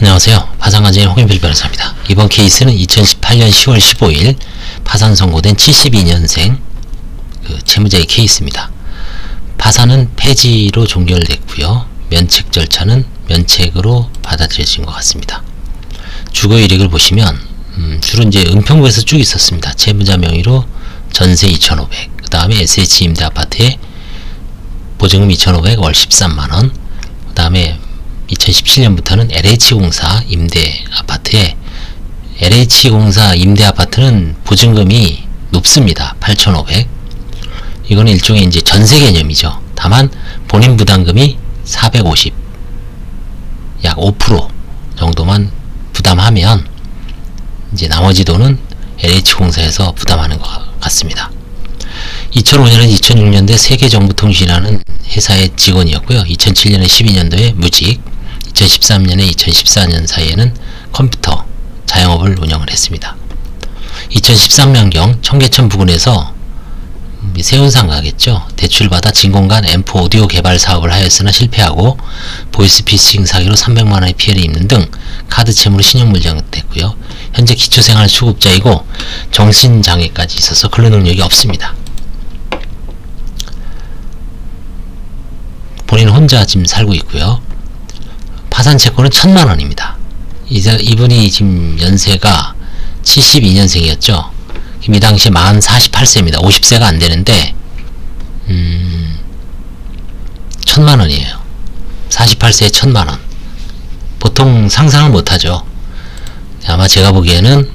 안녕하세요. 파산관제의 홍인필 변호사입니다. 이번 케이스는 2018년 10월 15일 파산 선고된 72년생 그 채무자의 케이스입니다. 파산은 폐지로 종결됐고요. 면책 절차는 면책으로 받아들여진 것 같습니다. 주거 이력을 보시면 음, 주로 이제 은평구에서 쭉 있었습니다. 채무자 명의로 전세 2,500, 그 다음에 SH 임대 아파트에 보증금 2,500, 월 13만원, 그 다음에 2017년부터는 LH공사 임대 아파트에 LH공사 임대 아파트는 보증금이 높습니다. 8,500. 이거는 일종의 이제 전세 개념이죠. 다만 본인 부담금이 450, 약 5% 정도만 부담하면 이제 나머지 돈은 LH공사에서 부담하는 것 같습니다. 2005년은 2006년도에 세계정보통신이라는 회사의 직원이었고요. 2007년에 12년도에 무직, 2013년에 2014년 사이에는 컴퓨터 자영업을 운영을 했습니다. 2013년경 청계천 부근에서 세운상 가겠죠. 대출받아 진공관 앰프 오디오 개발 사업을 하였으나 실패하고 보이스피싱 사기로 300만원의 피해를 입는 등 카드 채무로 신용물정됐고요. 현재 기초생활 수급자이고 정신장애까지 있어서 근로능력이 없습니다. 본인 혼자 지금 살고 있고요. 파산 채권은 천만 원입니다. 이분이 지금 연세가 72년생이었죠. 이 당시에 만 48세입니다. 50세가 안 되는데, 음, 천만 원이에요. 48세에 천만 원. 보통 상상을 못 하죠. 아마 제가 보기에는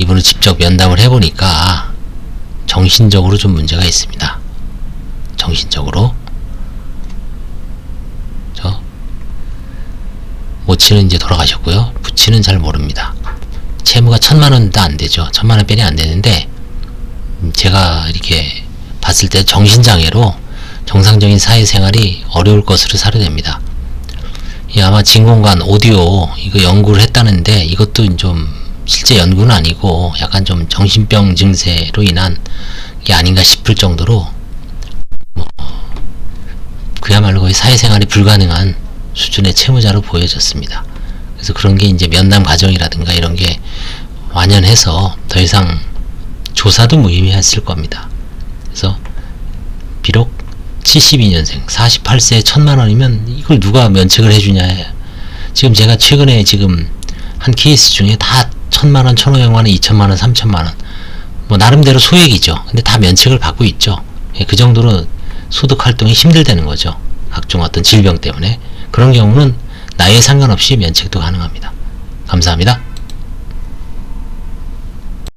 이분을 직접 면담을 해보니까 정신적으로 좀 문제가 있습니다. 정신적으로. 모치는 이제 돌아가셨고요. 부치는 잘 모릅니다. 채무가 천만 원도 안 되죠. 천만 원 빼니 안 되는데 음, 제가 이렇게 봤을 때 정신장애로 정상적인 사회생활이 어려울 것으로 사료됩니다. 이 아마 진공관 오디오 이거 연구를 했다는데 이것도 좀 실제 연구는 아니고 약간 좀 정신병 증세로 인한 게 아닌가 싶을 정도로 뭐 그야말로 거의 사회생활이 불가능한 수준의 채무자로 보여졌습니다. 그래서 그런 게 이제 면담 과정이라든가 이런 게 완연해서 더 이상 조사도 무의미했을 겁니다. 그래서 비록 72년생 48세에 천만 원이면 이걸 누가 면책을 해주냐 지금 제가 최근에 지금 한 케이스 중에 다 천만 원, 천오백 만 원, 이천만 원, 삼천만 원. 뭐 나름대로 소액이죠. 근데 다 면책을 받고 있죠. 예, 그 정도로 소득 활동이 힘들다는 거죠. 각종 어떤 질병 때문에. 그런 경우는 나이에 상관없이 면책도 가능합니다. 감사합니다.